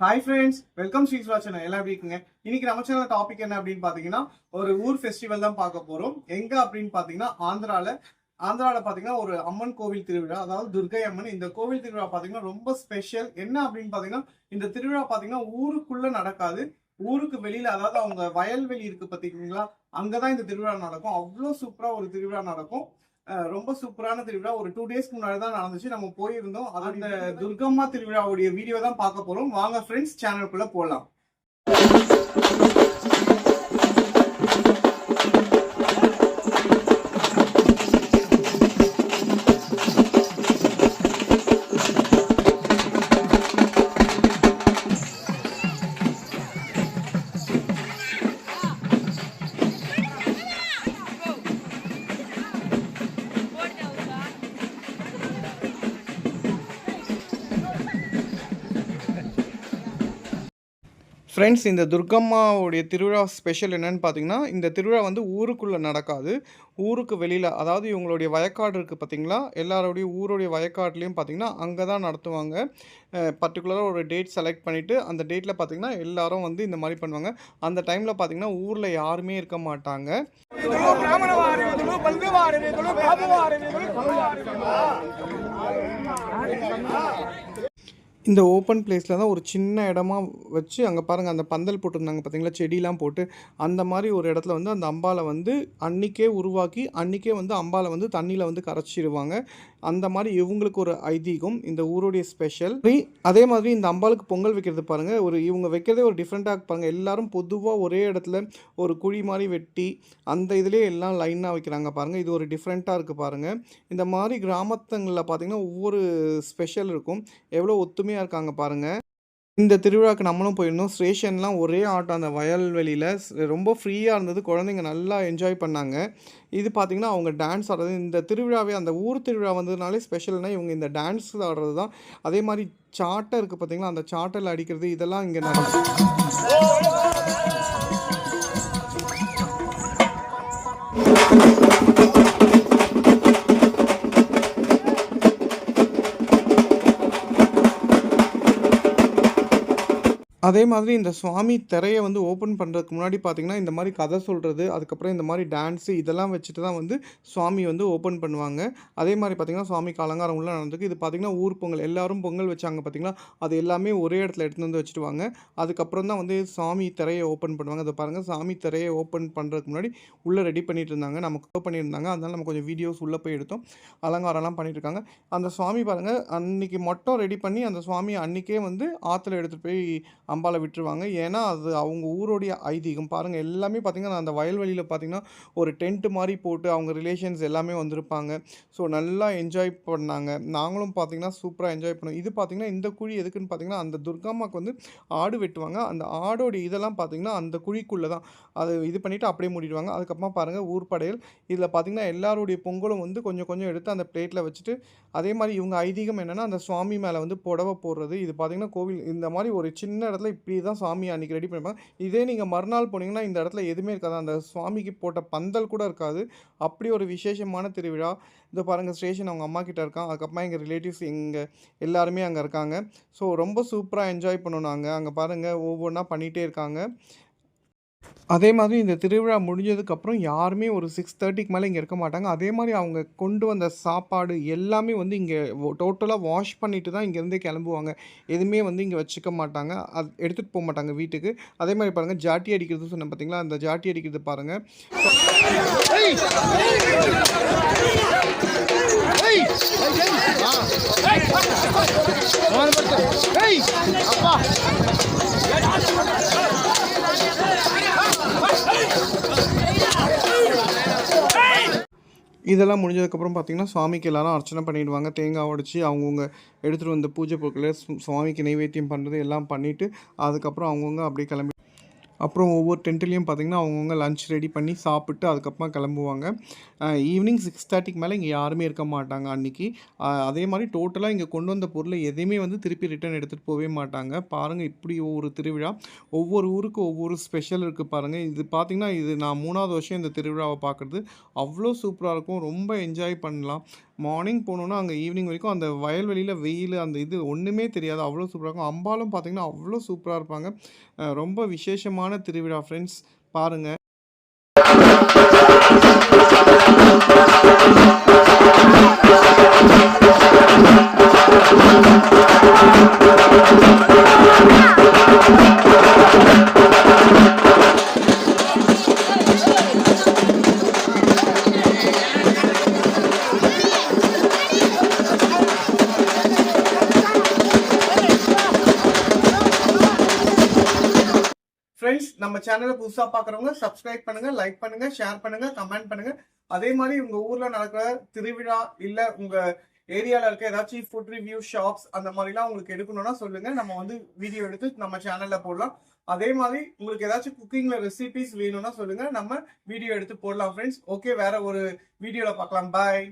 Hi friends welcome Sri channel எல்லாம் எப்படி இருக்குங்க? இன்னைக்கு நம்ம சேனல் டாபிக் என்ன அப்படின்னு பாத்தீங்கன்னா ஒரு ஊர் ஃபெஸ்டிவல் தான் பார்க்க போறோம். எங்க அப்படின்னு பாத்தீங்கன்னா ஆந்திரால ஆந்திராவில் பார்த்தீங்கன்னா ஒரு அம்மன் கோவில் திருவிழா அதாவது துர்கை அம்மன். இந்த கோவில் திருவிழா பார்த்தீங்கன்னா ரொம்ப ஸ்பெஷல் என்ன அப்படின்னு பார்த்தீங்கன்னா இந்த திருவிழா பார்த்தீங்கன்னா ஊருக்குள்ள நடக்காது. ஊருக்கு வெளியில அதாவது அவங்க வயல்வெளி இருக்கு அங்கே அங்கதான் இந்த திருவிழா நடக்கும். அவ்வளோ சூப்பராக ஒரு திருவிழா நடக்கும். ரொம்ப சூப்பரான திருவிழா. ஒரு டூ டேஸ்க்கு முன்னாடி தான் நடந்துச்சு. நம்ம போயிருந்தோம். அந்த துர்கம்மா திருவிழாவுடைய வீடியோ தான் பார்க்க போறோம். வாங்க ஃப்ரெண்ட்ஸ் சேனலுக்குள்ள போலாம். ஃப்ரெண்ட்ஸ் இந்த துர்கம்மாவுடைய திருவிழா ஸ்பெஷல் என்னென்னு பார்த்தீங்கன்னா இந்த திருவிழா வந்து ஊருக்குள்ளே நடக்காது. ஊருக்கு வெளியில் அதாவது இவங்களுடைய வயக்காடு இருக்குது பார்த்திங்களா எல்லாருடைய ஊருடைய வயக்காட்லேயும் பார்த்தீங்கன்னா அங்கே தான் நடத்துவாங்க பர்டிகுலராக ஒரு டேட் செலக்ட் பண்ணிவிட்டு அந்த டேட்டில் பார்த்தீங்கன்னா எல்லாரும் வந்து இந்த மாதிரி பண்ணுவாங்க. அந்த டைமில் பார்த்தீங்கன்னா ஊரில் யாருமே இருக்க மாட்டாங்க. இந்த ஓப்பன் பிளேஸில் தான் ஒரு சின்ன இடமா வச்சு அங்கே பாருங்கள் அந்த பந்தல் போட்டிருந்தாங்க பார்த்தீங்களா செடியெலாம் போட்டு அந்த மாதிரி ஒரு இடத்துல வந்து அந்த அம்பாலை வந்து அன்னிக்கே உருவாக்கி அன்னிக்கே வந்து அம்பாலை வந்து தண்ணியில் வந்து கரைச்சிடுவாங்க அந்த மாதிரி இவங்களுக்கு ஒரு ஐதீகம் இந்த ஊருடைய ஸ்பெஷல் அதே மாதிரி இந்த அம்பாளுக்கு பொங்கல் வைக்கிறது பாருங்கள் ஒரு இவங்க வைக்கிறதே ஒரு டிஃப்ரெண்ட்டாக பாருங்கள் எல்லாரும் பொதுவாக ஒரே இடத்துல ஒரு குழி மாதிரி வெட்டி அந்த இதுலேயே எல்லாம் லைனாக வைக்கிறாங்க பாருங்கள் இது ஒரு டிஃப்ரெண்ட்டாக இருக்குது பாருங்கள் இந்த மாதிரி கிராமத்துங்களில் பார்த்தீங்கன்னா ஒவ்வொரு ஸ்பெஷல் இருக்கும். எவ்வளோ ஒத்துமையாக இருக்காங்க பாருங்கள் இந்த திருவிழாக்கு நம்மளும் போயிருந்தோம். ஸ்டேஷன்லாம் ஒரே ஆட்டம். அந்த வயல்வெளியில் ரொம்ப ஃப்ரீயாக இருந்தது. குழந்தைங்க நல்லா என்ஜாய் பண்ணாங்க. இது பார்த்திங்கன்னா அவங்க டான்ஸ் ஆடுறது. இந்த திருவிழாவே அந்த ஊர் திருவிழா வந்ததுனாலே ஸ்பெஷல்னால் இவங்க இந்த டான்ஸ் ஆடுறது தான் அதே மாதிரி சாட்டை இருக்குது பார்த்தீங்களா அந்த சாட்டில் அடிக்கிறது இதெல்லாம் இங்கே நடக்கும் அதே மாதிரி இந்த சுவாமி திரையை வந்து ஓப்பன் பண்ணுறதுக்கு முன்னாடி பார்த்தீங்கன்னா இந்த மாதிரி கதை சொல்கிறது அதுக்கப்புறம் இந்த மாதிரி டான்ஸு இதெல்லாம் வச்சுட்டு தான் வந்து சுவாமி வந்து ஓப்பன் பண்ணுவாங்க. அதே மாதிரி பார்த்தீங்கன்னா சுவாமிக்கு அலங்காரம் உள்ள நடந்திருக்கு. இது பார்த்தீங்கன்னா ஊர் பொங்கல் எல்லாரும் பொங்கல் வச்சாங்க பார்த்தீங்கன்னா அது எல்லாமே ஒரே இடத்துல எடுத்துட்டு வந்து வச்சுடுவாங்க. அதுக்கப்புறம் தான் வந்து சாமி திரையை ஓப்பன் பண்ணுவாங்க. அதை பாருங்கள் சாமி திரையை ஓப்பன் பண்ணுறதுக்கு முன்னாடி உள்ளே ரெடி பண்ணிட்டு இருந்தாங்க. நமக்கு cover பண்ணியிருந்தாங்க. அதனால் நம்ம கொஞ்சம் வீடியோஸ் உள்ளே போய் எடுத்தோம். அலங்காரம்லாம் பண்ணியிருக்காங்க அந்த சுவாமி பாருங்கள் அன்றைக்கி மட்டும் ரெடி பண்ணி அந்த சுவாமி அன்றைக்கே வந்து ஆற்றுல எடுத்துகிட்டு போய் அம்பால விட்டுருவாங்க. ஏன்னா அது அவங்க ஊருடைய ஐதீகம். பாருங்கள் எல்லாமே பார்த்திங்கன்னா அந்த வயல்வெளியில் பார்த்திங்கன்னா ஒரு டென்ட் மாதிரி போட்டு அவங்க ரிலேஷன்ஸ் எல்லாமே வந்திருப்பாங்க. ஸோ நல்லா என்ஜாய் பண்ணாங்க. நாங்களும் பார்த்தீங்கன்னா சூப்பராக என்ஜாய் பண்ணோம். இது பார்த்தீங்கன்னா இந்த குழி எதுக்குன்னு பார்த்தீங்கன்னா அந்த துர்காம்மாக்கு வந்து ஆடு வெட்டுவாங்க. அந்த ஆடோடைய இதெல்லாம் பார்த்தீங்கன்னா அந்த குழிக்குள்ளே தான். அது இது பண்ணிவிட்டு அப்படியே மூடிடுவாங்க. அதுக்கப்புறமா பாருங்கள் ஊர் படையல். இதில் பார்த்தீங்கன்னா எல்லாருடைய பொங்கலும் வந்து கொஞ்சம் கொஞ்சம் எடுத்து அந்த பிளேட்டில் வச்சுட்டு அதே மாதிரி இவங்க ஐதீகம் என்னென்னா அந்த சுவாமி மேலே வந்து புடவை போடுறது. இது பார்த்தீங்கன்னா கோவில் இந்த மாதிரி ஒரு சின்ன இடத்துல இப்படி தான் சாமி அன்றைக்கி ரெடி பண்ணிப்பாங்க இதே நீங்கள் மறுநாள் போனீங்கன்னா இந்த இடத்துல எதுவுமே இருக்காது. அந்த சுவாமிக்கு போட்ட பந்தல் கூட இருக்காது. அப்படி ஒரு விசேஷமான திருவிழா. இந்த பாருங்கள் ஸ்டேஷன் அவங்க அம்மா கிட்ட இருக்கான். அதுக்கப்புறமா எங்கள் ரிலேட்டிவ்ஸ் எங்கள் எல்லாருமே அங்கே இருக்காங்க. ஸோ ரொம்ப சூப்பராக என்ஜாய் பண்ணோம் நாங்கள் அங்கே பாருங்கள் ஒவ்வொன்றா பண்ணிகிட்டே இருக்காங்க. அதே மாதிரி இந்த திருவிழா முடிஞ்சதுக்கப்புறம் யாருமே ஒரு சிக்ஸ் தேர்ட்டிக்கு மேலே இங்கே இருக்க மாட்டாங்க அதே மாதிரி அவங்க கொண்டு வந்த சாப்பாடு எல்லாமே வந்து இங்கே டோட்டலாக வாஷ் பண்ணிட்டு தான் இங்கேருந்தே கிளம்புவாங்க எதுவுமே வந்து இங்கே வச்சுக்க மாட்டாங்க அது எடுத்துகிட்டு போக மாட்டாங்க வீட்டுக்கு அதே மாதிரி பாருங்கள் ஜாட்டி அடிக்கிறது சொன்னேன் பார்த்தீங்களா அந்த ஜாட்டி அடிக்கிறது பாருங்கள் இதெல்லாம் முடிஞ்சதுக்கப்புறம் பார்த்தீங்கன்னா சுவாமிக்கு எல்லாரும் அர்ச்சனை பண்ணிடுவாங்க. தேங்காய் உடச்சி அவங்கவுங்க எடுத்துகிட்டு வந்த பூஜை பொருட்களை சுவாமிக்கு நைவேத்தியம் பண்ணுறது எல்லாம் பண்ணிவிட்டு அதுக்கப்புறம் அவங்கவுங்க அப்படியே கிளம்பி அப்புறம் ஒவ்வொரு டென்ட்லேயும் பார்த்தீங்கன்னா அவங்கவுங்க லஞ்ச் ரெடி பண்ணி சாப்பிட்டு அதுக்கப்புறமா கிளம்புவாங்க. ஈவினிங் சிக்ஸ் தேர்ட்டிக்கு மேலே இங்கே யாருமே இருக்க மாட்டாங்க அன்றைக்கி அதே மாதிரி டோட்டலாக இங்கே கொண்டு வந்த பொருளை எதையுமே வந்து திருப்பி ரிட்டர்ன் எடுத்துகிட்டு போகவே மாட்டாங்க. பாருங்கள் இப்படி ஒரு திருவிழா. ஒவ்வொரு ஊருக்கு ஒவ்வொரு ஸ்பெஷல் இருக்குது பாருங்கள் இது பார்த்திங்கன்னா இது நான் மூணாவது வருஷம் இந்த திருவிழாவை பார்க்குறது அவ்வளோ சூப்பராக இருக்கும். ரொம்ப என்ஜாய் பண்ணலாம். மார்னிங் போனோன்னா அங்கே ஈவினிங் வரைக்கும் அந்த வயல்வெளியில் வெயில் அந்த இது ஒன்றுமே தெரியாது. அவ்வளோ சூப்பராக இருக்கும். அம்பாலும் பார்த்திங்கன்னா அவ்வளோ சூப்பராக இருப்பாங்க. ரொம்ப விசேஷமான திருவிழா ஃப்ரெண்ட்ஸ் பாருங்கள் ஃப்ரெண்ட்ஸ் நம்ம சேனலை புதுசாக பார்க்குறவங்க சப்ஸ்கிரைப் பண்ணுங்க லைக் பண்ணுங்க ஷேர் பண்ணுங்க கமெண்ட் பண்ணுங்க. அதே மாதிரி உங்க ஊர்ல நடக்கிற திருவிழா இல்ல உங்க ஏரியால இருக்க ஏதாச்சும் ஃபுட் ரிவ்யூ ஷாப்ஸ் அந்த மாதிரிலாம் உங்களுக்கு எடுக்கணும்னா சொல்லுங்க. நம்ம வந்து வீடியோ எடுத்து நம்ம சேனல்ல போடலாம். அதே மாதிரி உங்களுக்கு ஏதாச்சும் குக்கிங்ல ரெசிபிஸ் வேணும்னா சொல்லுங்க. நம்ம வீடியோ எடுத்து போடலாம் ஃப்ரெண்ட்ஸ் ஓகே வேற ஒரு வீடியோல பார்க்கலாம் பாய்